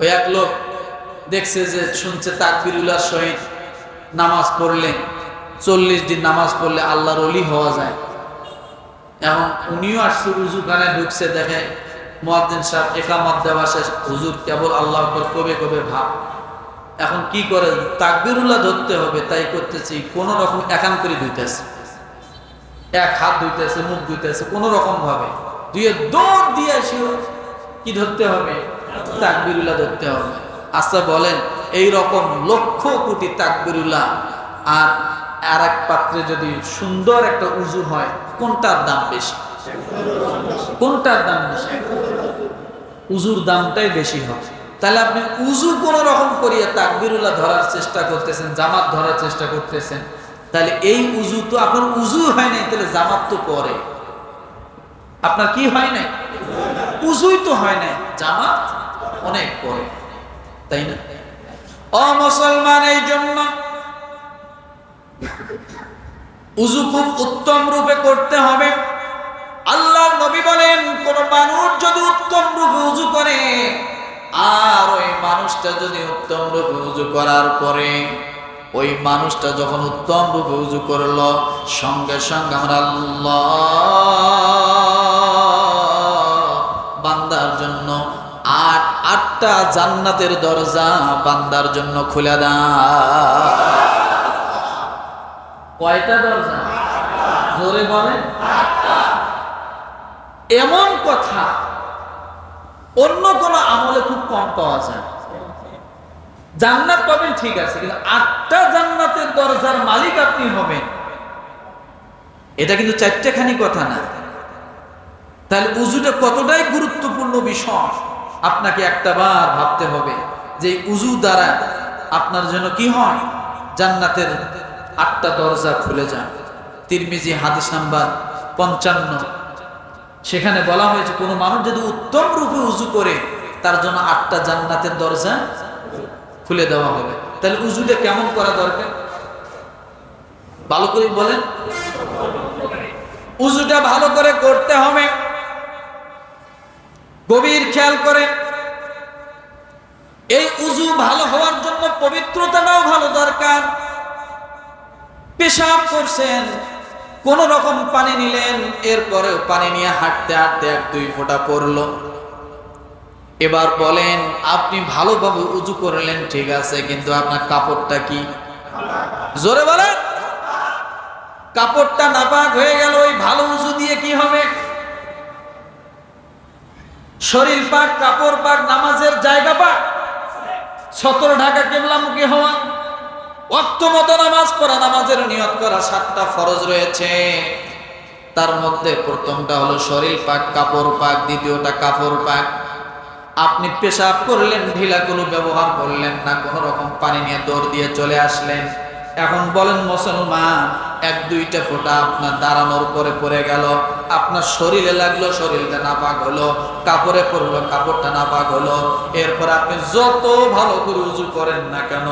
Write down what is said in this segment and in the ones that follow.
ওই এক লোক দেখছে যে শুনছে তাকবিরুল্লাহ শহীদ নামাজ পড়লে, চল্লিশ দিন নামাজ পড়লে আল্লাহর অলি হওয়া যায়। এখন উনিও আসছে উজুখানায় ঢুকছে, দেখে মোয়াদ্দিন সাহেব একামত দেওয়া শেষ। হুজুর কেবল আল্লাহ কবে কবে ভাব। এখন কি করে? তাকবিরুল্লাহ ধরতে হবে, তাই করতেছি, কোন রকম একান করে ধুইতেছে। এক হাত ধুইতেছে, মুখ ধুইতেছে, কোনো রকম ভাবে দুয়ে দৌড় দিয়ে আসিও কি ধরতে হবে? তাকবিরুল্লাহ ধরতে হবে। আচ্ছা বলেন এই রকম লক্ষ কোটি তাকবিরুল্লাহ আর আর এক পাত্রে যদি সুন্দর একটা উজু হয়, কোনটার দাম বেশি? কোনটার দাম বেশি? উজুর দামটাই বেশি হবে। তাহলে আপনি উজু কোন রকম করিয়া তাকবিরুল্লাহ ধরার চেষ্টা করতেছেন, জামাত ধরার চেষ্টা করতেছেন, তাহলে এই উজু তো আপনার উজু হয় নাই, তাহলে জামাত তো পরে। আপনার কি হয় নাই? উজুই তো হয় নাই, জামাত অনেক পরে, তাই না? অ মুসলমান, এই জন্য উজু খুব উত্তম রূপে করতে হবে। আল্লাহর নবী বলেন, কোন মানুষ যদি উত্তম রূপে উজু করে, আর ওই মানুষটা যদি উত্তম রূপে উজু করার পরে, ওই মানুষটা যখন উত্তম রূপে উজু করল, সঙ্গে সঙ্গে আমরা আল্লাহ বান্দার জন্য আটটা জান্নাতের দরজা বান্দার জন্য খুলে দেয় কয়টা দরজা? জোরে বলেন। এমন কথা, অন্য কোন আমলে খুব কম পাওয়া যায়। জান্নাত পাবেন ঠিক আছে, কিন্তু আটটা জান্নাতের দরজার মালিক আপনি হবেন। এটা কিন্তু চারটেখানি কথা না। তাহলে উজুটা কতটাই গুরুত্বপূর্ণ বিষয়? আপনাকে একটা বার ভাবতে হবে যে উজু দ্বারা আপনার জন্য কি হয়? জান্নাতের আটটা দরজা খুলে যান তিরমিজি হাদিস নাম্বার পঞ্চান্ন। সেখানে বলা হয়েছে, কোনো মানুষ যদি উত্তম রূপে উজু করে, তার জন্য আটটা জান্নাতের দরজা খুলে দেওয়া হবে। তাহলে উজুটা কেমন করা দরকার? ভালো করে বলেন। উজুটা ভালো করে করতে হবে। গভীর খেয়াল করে। এই উজু ভালো হওয়ার জন্য পবিত্রতাটাও ভালো দরকার। পেশাব করছেন, কোন রকম পানি নিলেন, এরপরেও পানি নিয়ে হাঁটতে হাঁটতে এক দুই ফোঁটা পড়ল। এবার বলেন, আপনি ভালোভাবে উজু করলেন, ঠিক আছে, কিন্তু আপনার কাপড়টা কি? জোরে বলেন। কাপড়টা নাপাক হয়ে গেল, ওই ভালো উজু দিয়ে কি হবে? শরীর পাক, কাপড় পাক, নামাজের জায়গা পাক। সতর ঢাকা কেবলামুখী হওয়া। অক্ত মতো নামাজ পড়া, নামাজের নিয়ত করা সাতটা ফরজ রয়েছে। তার মধ্যে প্রথমটা হলো শরীর পাক, কাপড় পাক, দ্বিতীয়টা কাপড় পাক। আপনি পেশাব করলেন, ঢিলাগুলো ব্যবহার করলেন না, কোনো রকম পানি নিয়ে দৌড় দিয়ে চলে আসলেন। এখন বলেন মুসলমান, এক দুইটা ফোঁটা আপনার দাঁড়ানোর পরে পড়ে গেল, আপনার শরীরে লাগল, শরীরটা নাপাক হলো, কাপড়ে পড়ল, কাপড়টা নাপাক হলো। এরপর আপনি যত ভালো করে উজু করেন না কেন,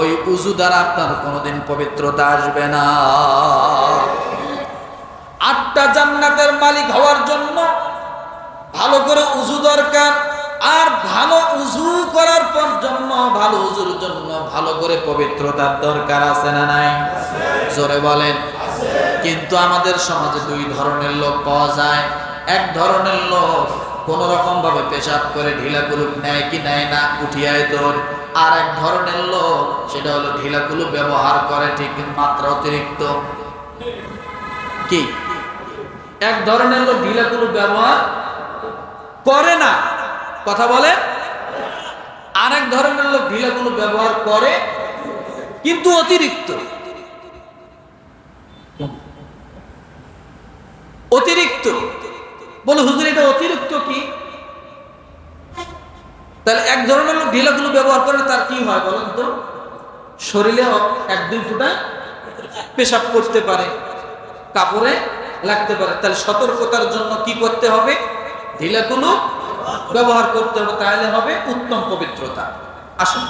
ওই উজু দ্বারা আপনার কোনোদিন পবিত্রতা আসবে না। আটটা জান্নাতের মালিক হওয়ার জন্য ভালো করে উজু দরকার আর ভালো উজু করার পর জন্য ভালো উজুর জন্য ভালো করে পবিত্রতার দরকার আছে না নাই? জোরে বলেন। কিন্তু আমাদের সমাজে দুই ধরনের লোক পাওয়া যায়। এক ধরনের লোক কোন রকম ভাবে পেশাব করে ঢিলা কুলুপ নেয় কি নেয় না, উঠিয়ায় তোর আর এক ধরনের লোক, সেটা হলো ঢিলা কুলুপ ব্যবহার করে ঠিক মাত্রা অতিরিক্ত। কি? এক ধরনের লোক ঢিলা কুলুপ ব্যবহার করে না। কথা বলে? আরেক ধরনের লোক ঢিলাগুলো ব্যবহার করে, কিন্তু অতিরিক্ত। অতিরিক্ত। বলে, হুজুর, এটা অতিরিক্ত কি? তাহলে এক ধরনের লোক ঢিলাগুলো ব্যবহার করে, তার কি হয় বলেন তো? শরীরে এক দুই ফুটা পেশাব করতে পারে, কাপড়ে লাগতে পারে। তাহলে সতর্কতার জন্য কি করতে হবে? ঢিলাগুলো ব্যবহার করতে হবে, তাহলে হবে উত্তম পবিত্রতা। আসুন।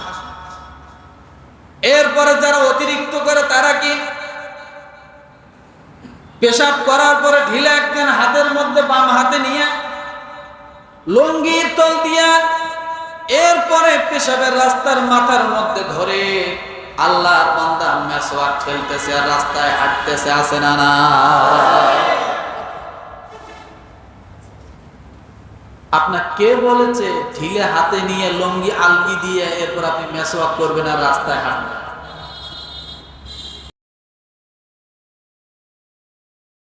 এরপরে যারা অতিরিক্ত করে, তারা কি? পেশাব করার পরে ঢিলা একজন হাতের মধ্যে বাম হাতে নিয়ে লঙ্গির তল দিয়া এরপরে পেশাবের রাস্তার মাথার মধ্যে ধরে আল্লাহর বান্দা মেসোয়াক ঠেলতেছে আর রাস্তায় হাঁটতেছে আসে না না আপনার কে বলেছে, ঢিলে হাতে নিয়ে লঙ্গি আলগি দিয়ে এরপর আপনি মেসওয়াক করবেন আর রাস্তায় হাঁটবেন?